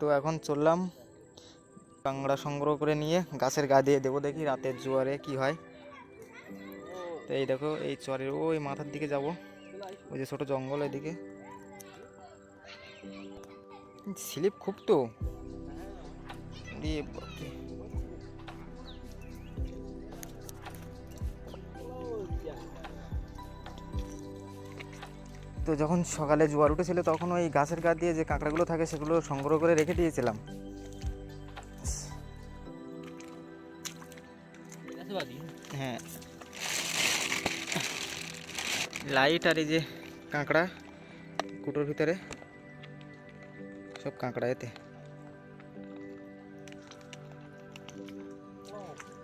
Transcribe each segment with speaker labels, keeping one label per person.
Speaker 1: তো এখন চললাম কাংড়া সংগ্রহ করে নিয়ে গাছের গা দিয়ে দেবো দেখি রাতের জোয়ারে কি হয়। তো এই দেখো, এই চরের ওই মাথার দিকে যাব। ওই যে ছোটো জঙ্গল এদিকে। স্লিপ খুব তো। দিয়ে তো যখন সকালে জোয়ার উঠেছিল তখন ওই গাছের গা দিয়ে যে কাঁকড়াগুলো থাকে সেগুলো সংগ্রহ করে রেখে দিয়েছিলাম। হ্যাঁ। লাইট আর এই যে কাঁকড়া, কুটোর ভিতরে, সব কাঁকড়া এতে।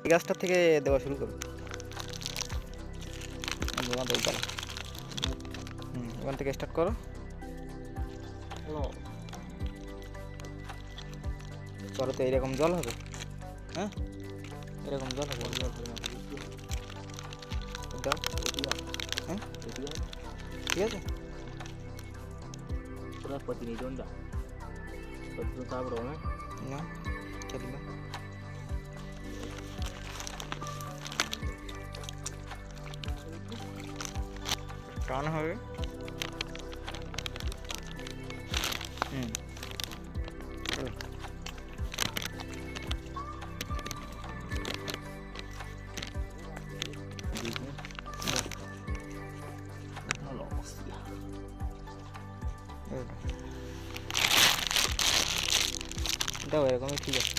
Speaker 1: এই গাছটার থেকে দেওয়া শুরু করো তোমার দোলতলা হুম ওখান থেকে স্টার্ট করো। চলো তো এইরকম জল হবে। হ্যাঁ? এরকম জল হবে। জল হবে না। দাও। হ্যাঁ? ঠিক আছে? না খেলি না টান হবে। ঠিক আছে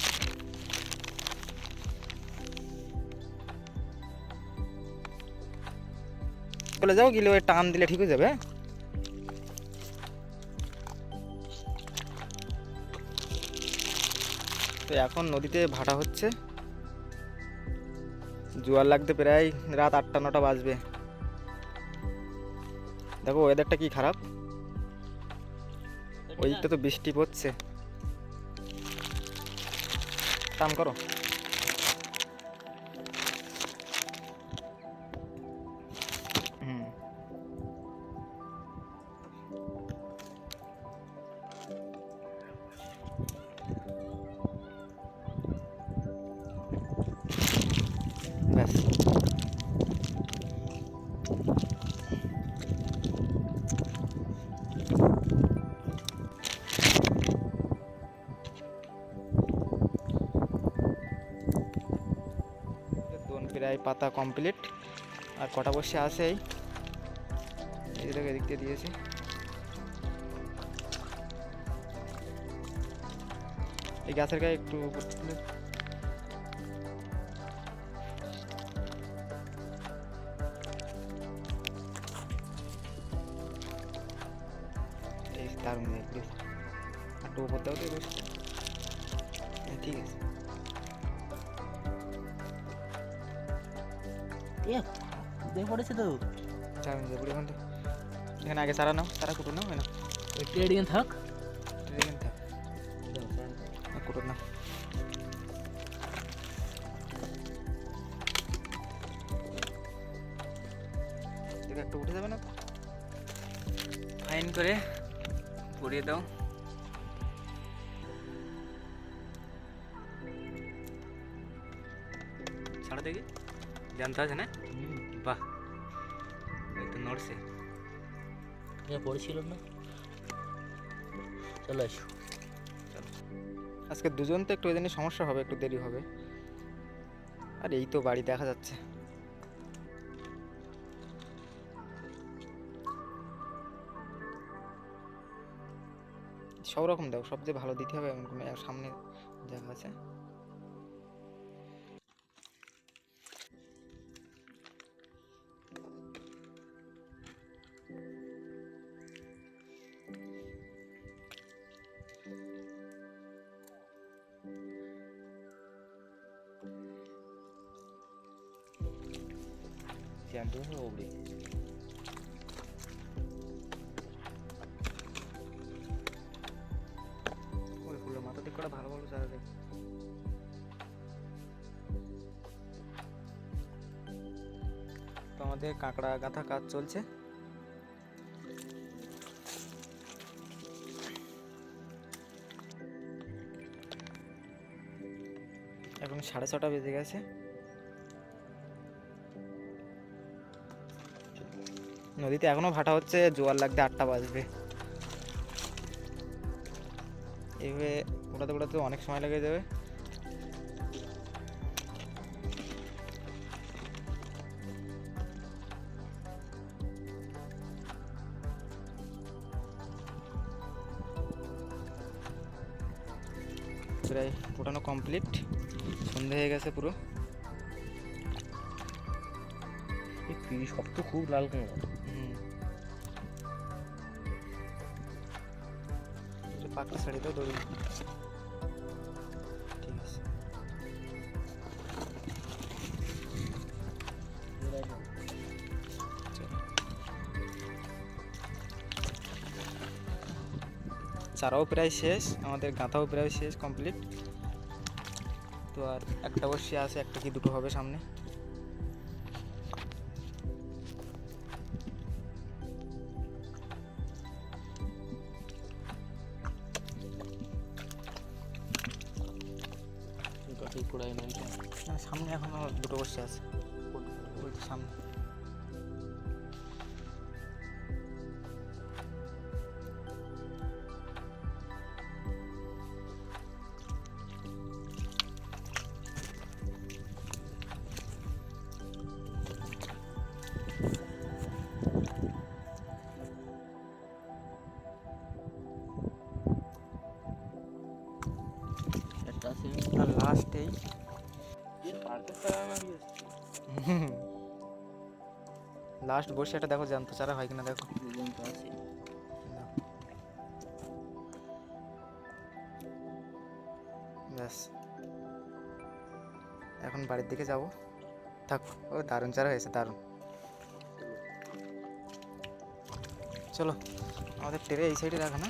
Speaker 1: চলে যাও গিলে ওই টান দিলে ঠিক হয়ে যাবে হ্যাঁ? তো এখন নদীতে ভাটা হচ্ছে। জোয়ার লাগতে প্রায় রাত আটটা নটা বাজবে। দেখো ওয়েদারটা কি খারাপ? ওই দিকটা তো বৃষ্টি পড়ছে। কাম করো। প্রায় পাতা কমপ্লিট আর কটা বসে এই? দেখো, এদিক দিয়ে দিয়েছি। এই গাছের গায়ে একটু তো এবার। হ্যাঁ, ঠিক আছে।
Speaker 2: পড়েছে তো।
Speaker 1: এখানে আগে সারা নাও সারা কুটুর নাও না
Speaker 2: ট্রেডিং থাক।
Speaker 1: এখানে থাক। কুটুর নাও একটু উঠে যাবে না তো? ফাইন করে পরিয়ে দাও। জানতে আছে না বাহ তো নড়ছে
Speaker 2: পড়েছিল না চলো আসো
Speaker 1: আজকে দুজন তো একটু ওই জন্য সমস্যা হবে একটু দেরি হবে। আর এই তো বাড়ি দেখা যাচ্ছে। সব রকম দাও সবচেয়ে ভালো দিতে হবে এমন কোনো সামনে জায়গা আছে।
Speaker 2: চ্যাম্পিয়ন ওবড়ি
Speaker 1: ওই ভালো ভালো তো আমাদের কাঁকড়া গাঁথা কাজ চলছে। এখন সাড়ে ছটা বেজে গেছে। নদীতে এখনও ভাটা হচ্ছে, জোয়ার লাগতে আটটা বাজবে। এইভাবে ওটাতে ওটাতে অনেক সময় লেগে যাবে। প্রায় কমপ্লিট সন্ধে হয়ে গেছে পুরো।
Speaker 2: সব তো খুব লাল কাঁকড়া
Speaker 1: পাকটা শাড়ি দড়ি চারাও প্রায় শেষ, আমাদের গাঁথাও প্রায় শেষ কমপ্লিট তো আর একটা বসে আছে, একটা কি দুটো হবে সামনে? না সামনে এখনও দুটো বসে আছে লাস্ট বসে এটা দেখো জ্যান্ত চারা হয় কিনা দেখো।
Speaker 2: আছে।
Speaker 1: ব্যাস। এখন বাড়ির দিকে যাব। থাক ও দারুণ চারা হয়েছে দারুণ। চলো আমাদের টেরে এই সাইডে রাখা না?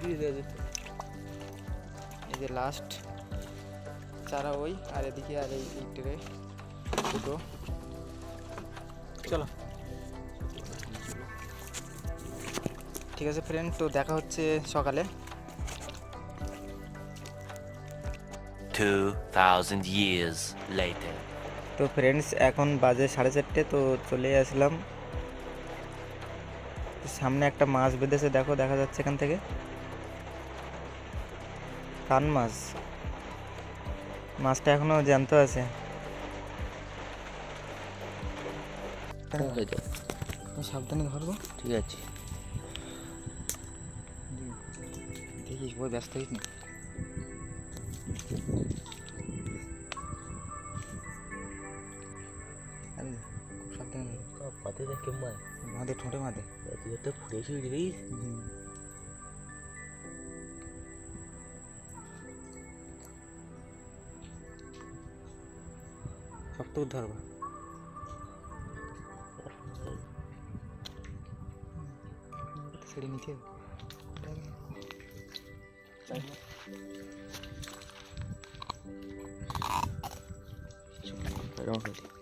Speaker 2: দিয়ে দেবে
Speaker 1: এই যে লাস্ট চারা ওই আর এদিকে আর এই এই টেরে দুটো। চলো। ঠিক আছে ফ্রেন্ড তো দেখা হচ্ছে সকালে।
Speaker 3: 2,000 years later.
Speaker 1: তো ফ্রেন্ডস এখন বাজে সাড়ে চারটে তো চলে আসলাম। সামনে একটা মাছ বেঁধেছে দেখো দেখা যাচ্ছে এখান থেকে। কান মাছ। মাছটা এখনও জ্যান্ত আছে। সাবধানে ধরবো।
Speaker 2: ঠিক আছে।
Speaker 1: দেখিস বই ব্যস্ত থাকিস না সাবধানে মাদে ঠোঁটে মাদে।
Speaker 2: তুই একটা ফুড়ে শুয়ে দিবি
Speaker 1: শক্ত করে ধরবা ছেড়ে নিচে
Speaker 2: দেখি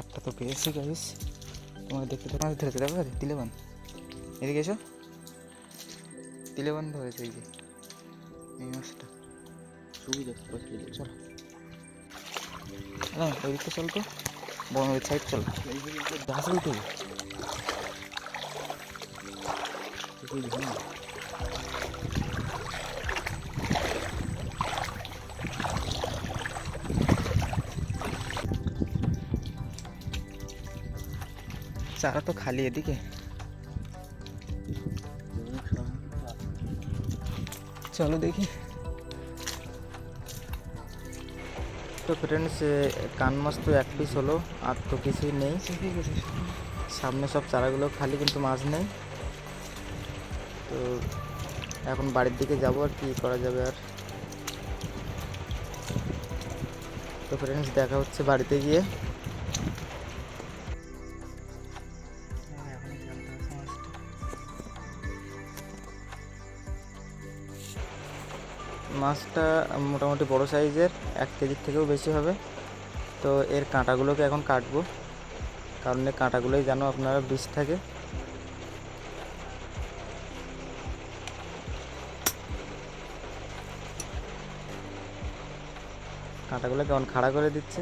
Speaker 1: একটা তো পেয়েছি গাইস তোমাকে দেখতে তো মাছ ধরেছে দেখো তিলেবান। এদিকে এসো। তিলেবান ধরেছে এই যে। এই মাছটা।
Speaker 2: সুবিধা পাশে
Speaker 1: চলো। না ওই দিকটা চল তো। বড় নদীর সাইড চল। গাছ উঠে চারা তো খালি এদিকে। চলো দেখি। তো ফ্রেন্ডস কান মাছ তো এক পিস হলো, আর তো কিছুই নেই। সামনে সব চারাগুলো খালি, কিন্তু মাছ নেই। তো এখন বাড়ির দিকে যাব, আর কি করা যাবে আর। তো ফ্রেন্ডস দেখা হচ্ছে বাড়িতে গিয়ে। মাছটা মোটামুটি বড় সাইজের, এক কেজির থেকেও বেশি হবে। তো এর কাঁটাগুলোকে এখন কাটবো, কারণ এই কাঁটাগুলোই যেন আপনারা বিষ থাকে। কাঁটাগুলো কেমন খাড়া করে দিচ্ছে।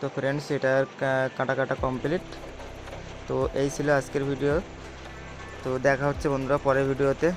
Speaker 1: তো ফ্রেন্ডস এটার কাটা কাটা কমপ্লিট তো এই ছিল আজকের ভিডিও তো দেখা হচ্ছে বন্ধুরা পরের ভিডিওতে